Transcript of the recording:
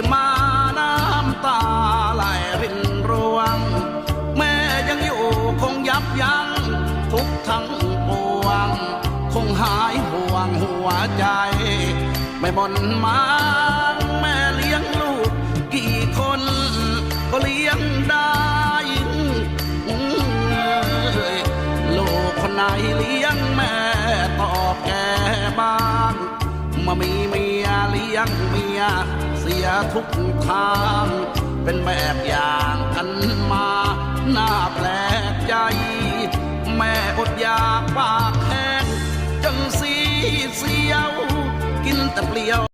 ขึ้นมาน้ำตาไหลรินรวง แม่ยังอยู่คงยับยั้งทุกทั้งปวง คงหายห่วงหัวใจ ไม่บ่นมาแม่เลี้ยงลูกกี่คนก็เลี้ยงได้ลูกคนไหนเลี้ยงแม่ตอบแก่บ้างมามีเมียเลี้ยงเมีย สียทุกทาง เป็นแบบอย่างกันมาน่าแปลกใจ แม่อดอยากปากแห้งจนสีเสียว กินแต่เปลี่ยว